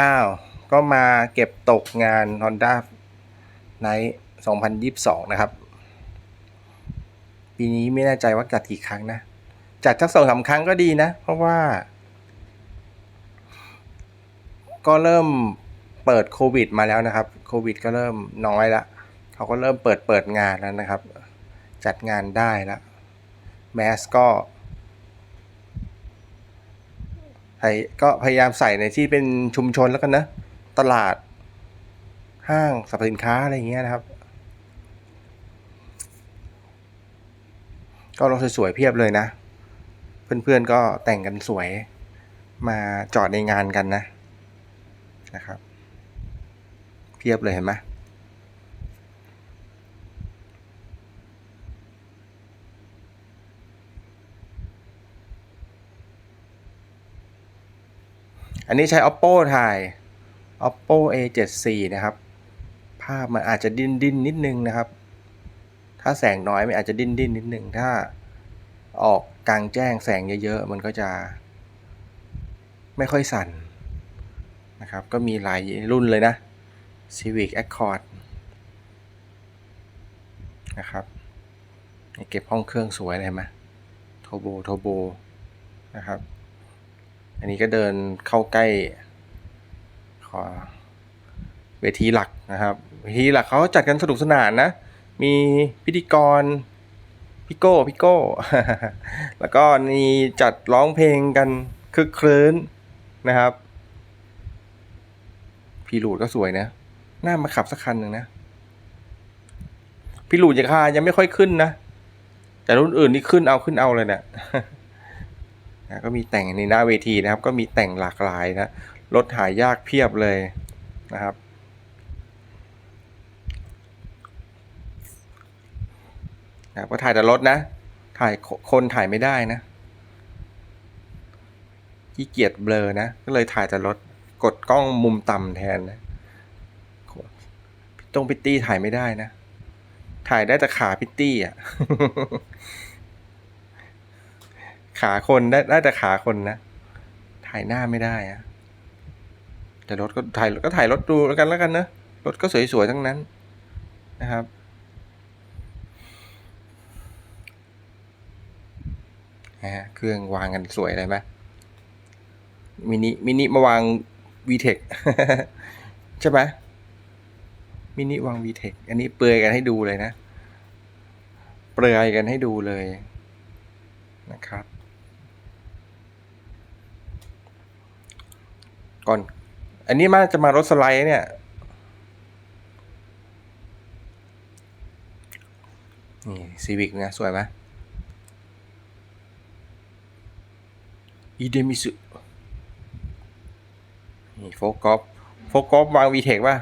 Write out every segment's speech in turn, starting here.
อ้าว ก็มาเก็บตกงาน Honda Night 2022 นะครับ ปีนี้ไม่แน่ใจว่าจัดกี่ครั้งนะ จัดสักสองสามครั้งก็ดีนะ เพราะว่า ก็เริ่มเปิดโควิดมาแล้วนะครับ โควิดก็เริ่มน้อยละ เขาก็เริ่มเปิดเปิดงานแล้วนะครับ จัดงานได้แล้วแมสก็พย ก็พยายามใส่ในที่เป็นชุมชนแล้วกันนะ ตลาด ห้างสรรพสินค้าอะไรอย่างเงี้ยนะครับ ก็รถสวยๆเพียบเลยนะ เพื่อนๆก็แต่งกันสวยมาจอดในงานกันนะนะครับ เพียบเลยเห็นไหม อันนี้ใช้ oppo ถ่าย oppo a 7 4นะครับ ภาพมันอาจจะดิ้นดิ้นนิดนึงนะครับ ถ้าแสงน้อยมันอาจจะดิ้นดิ้นนิดนึง ถ้าออกกลางแจ้งแสงเยอะๆ มันก็จะ ไม่ค่อยสั่นนะครับ ก็มีหลายรุ่นเลยนะ Civic Accord นะครับเก็บห้องเครื่องสวยเลยเห็นไหมโทโบ โทโบ นะครับ อันนี้ก็เดินเข้าใกล้ขอเวทีหลักนะครับเวทีหลักเขาจัดกันสนุกสนานนะ มีพิธีกรพี่โก้พี่โก้ แล้วก็มีจัดร้องเพลงกันคึกครื้นนะครับ พี่หลูดก็สวยนะน่ามาขับสักคันหนึ่งนะ พี่หลูดราคายังไม่ค่อยขึ้นนะ แต่รุ่นอื่นนี่ขึ้นเอาขึ้นเอาเลยเนี่ย นะก็มีแต่งในหน้าเวทีนะครับ ก็มีแต่งหลากหลายนะรถหายากเพียบเลยนะครับ นะก็ถ่ายแต่รถนะ ถ่ายคคนถ่ายไม่ได้นะขี้เกียจเบลอนะ ก็เลยถ่ายแต่รถกดกล้องมุมต่ำแทนนะตรงพิตตี้ถ่ายไม่ได้นะ ถ่ายได้แต่ขาพิตตี้อะ ขาคนได้ได้แต่ขาคนนะ ถ่ายหน้าไม่ได้อะแต่รถก็ถ่ายก็ถ่ายรถดูแล้วกันแล้วกันนะ รถก็สวยๆทั้งนั้นนะครับนะฮะเครื่องวางกันสวยเลยไหมมินิมินิมาวาง VTEC ใช่ไหมมินิวาง VTEC อันนี้เปลือยกันให้ดูเลยนะ เปลือยกันให้ดูเลยนะครับ ก่อน อันนี้มาจะมารถสไลด์เนี่ยนี่ซีวิกนะ สวยไหมอีเดมิสุนี่โฟกอฟโฟกอฟวางวีเทคป่ะ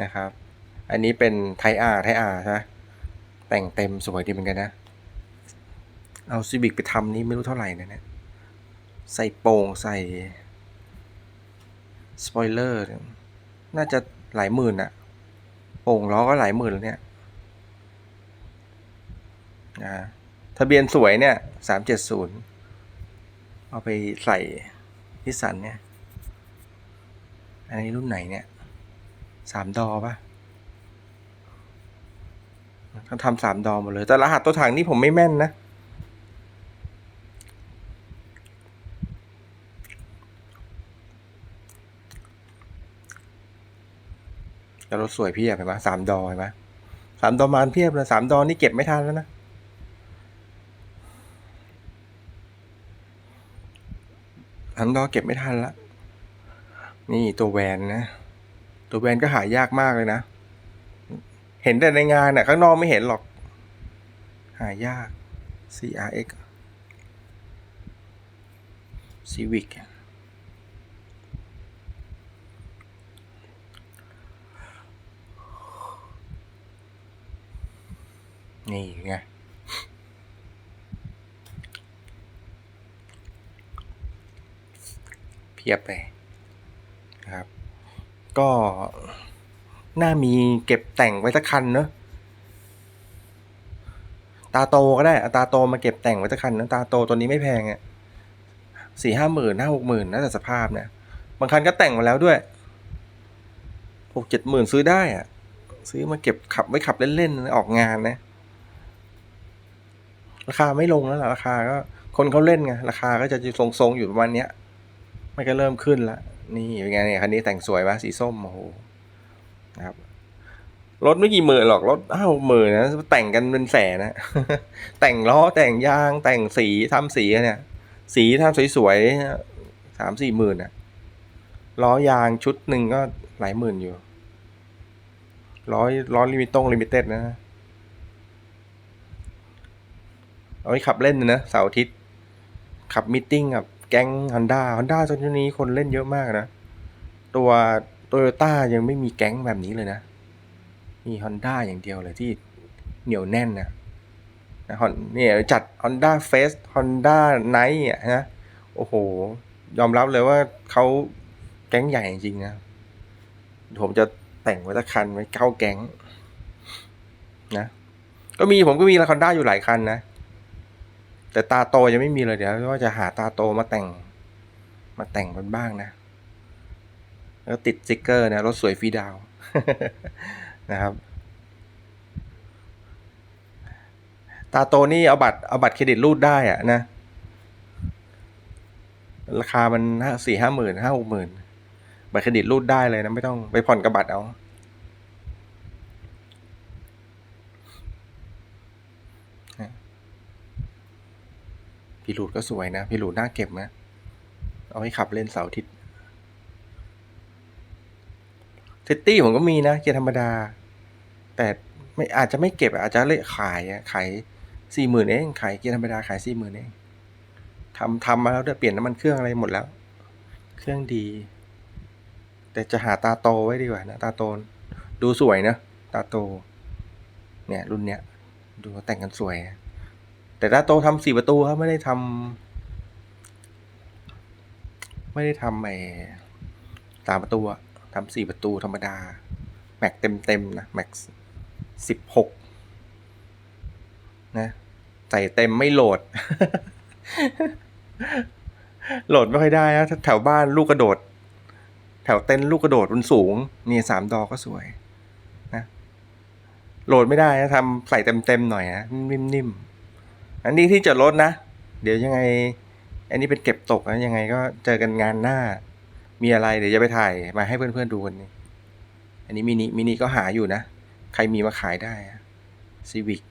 นะครับ อันนี้เป็นไทอาร์ไทอาร์ใช่ไหมแต่งเต็มสวยดีเหมือนกันนะ เอาซีบิกไปทำนี้ไม่รู้เท่าไหร่นะเนี่ย ใส่โป่งใส่สปอยเลอร์น่าจะหลายหมื่นอะโป่งล้อก็หลายหมื่นแล้วเนี่ยนะทะเบียนสวยเนี่ยสามเจ็ดศูนย์เอาไปใส่นิสสันเนี่ย อันนี้รุ่นไหนเนี่ยสามดอปะต้องทำสามดอหมดเลย แต่รหัสตัวถังนี่ผมไม่แม่นนะ แต่รถสวยเพียบเห็นไหมสามดอเห็นไหมสามดอมาเพียบเลยสามดอนี่เก็บไม่ทันแล้วนะอันดอเก็บไม่ทันละนี่ตัวแวนนะ ตัวแวนก็หายากมากเลยนะ เห็นแต่ในงานน่ะ ข้างนอกไม่เห็นหรอก หายาก CRX Civic นี่ไงเพียบเลยนะครับ ก็น่ามีเก็บแต่งไว้สักคันเนอะตาโตก็ได้อาตาโตมาเก็บแต่งไว้สักคันนะตาโตตัวนี้ไม่แพงอะสี่ห้าหมื่นห้าหกหมื่นน่าจะสภาพเนี่ยบางคันก็แต่งมาแล้วด้วยหกเจ็ดหมื่นซื้อได้อะซื้อมาเก็บขับไว้ขับเล่นๆออกงานนะ ราคาไม่ลงแล้วล่ะราคาก็คนเขาเล่นไงราคาก็จะทรงๆอยู่ประมาณเนี้ยไม่ก็เริ่มขึ้นละนี่เป็นไงเนี่ยคันนี้แต่งสวยวะสีส้มโอ้โหนะครับรถไม่กี่หมื่นหรอกรถอ้าวหมื่นนะแต่งกันเป็นแสนนะแต่งล้อแต่งยางแต่งสีทำสีเนี่ยสีทำสวยๆสามสี่หมื่นอะล้อยางชุดหนึ่งก็หลายหมื่นอยู่ล้อล้อลิมิตตงลิมิเต็ดนะ เอาไว้ขับเล่นนะเสาร์อาทิตย์ขับมิทติ้งกับแก๊งฮอนด้าฮอนด้าตอนนี้คนเล่นเยอะมากนะ ตัวโตโยต้ายังไม่มีแก๊งแบบนี้เลยนะ มีฮอนด้าอย่างเดียวเลยที่เหนียวแน่นนะนะฮอนเนี่ยจัด Honda f a c e Honda Night อะนะโอ้โห ยอมรับเลยว่าเขาแก๊งใหญ่จริงนะ ผมจะแต่งไว้ตะคันไว้เก้าแก๊งนะ ก็มีผมก็มีละคอนด้าอยู่หลายคันนะ แต่ตาโตยังไม่มีเลยเดี๋ยวว่าจะหาตาโตมาแต่ง มาแต่งมันบ้างนะ แล้วติดสติ๊กเกอร์นะรถสวยฟรีดาวนะครับ ตาโตนี่เอาบัตรเอาบัตรเครดิตรูดได้อะนะ ราคามันห้าสี่ห้าหมื่นห้าหกหมื่นบัตรเครดิตรูดได้เลยนะ ไม่ต้องไปผ่อนกับบัตรเอา พี่หลูดก็สวยนะ พี่หลูดน่าเก็บนะ เอาให้ขับเล่นเสาร์อาทิตย์ซิตี้ผมก็มีนะ เกียร์ธรรมดา แต่ไม่อาจจะไม่เก็บอาจจะเลยขายขายสี่หมื่นเองขายเกียร์ธรรมดาขายสี่หมื่นเองทำทำมาแล้วด้วยเปลี่ยนน้ำมันเครื่องอะไรหมดแล้ว เครื่องดี แต่จะหาตาโตไว้ดีกว่านะ ตาโตดูสวยนะ ตาโต เนี่ยรุ่นเนี้ย ดูแต่งกันสวย แต่ตาโตทำสี่ประตูครับไม่ได้ทำไม่ได้ทำไอ้สามประตูทำสี่ประตูธรรมดา แม็กเต็มเต็มนะแม็กสิบหกนะใส่เต็มไม่โหลด โหลดไม่ค่อยได้นะแถวบ้านลูกกระโดด แถวเต็นลูกกระโดดมันสูงนี่สามดอกก็สวยนะโหลดไม่ได้นะทำใส่เต็มเต็มหน่อยนะนิ่มๆ อันนี้ที่จอดรถนะ เดี๋ยวยังไง อันนี้เป็นเก็บตกนะยังไงก็เจอกันงานหน้า มีอะไรเดี๋ยวจะไปถ่ายมาให้เพื่อนๆดูกันนี่อันนี้มินิมินิก็หาอยู่นะ ใครมีมาขายได้ซีวิก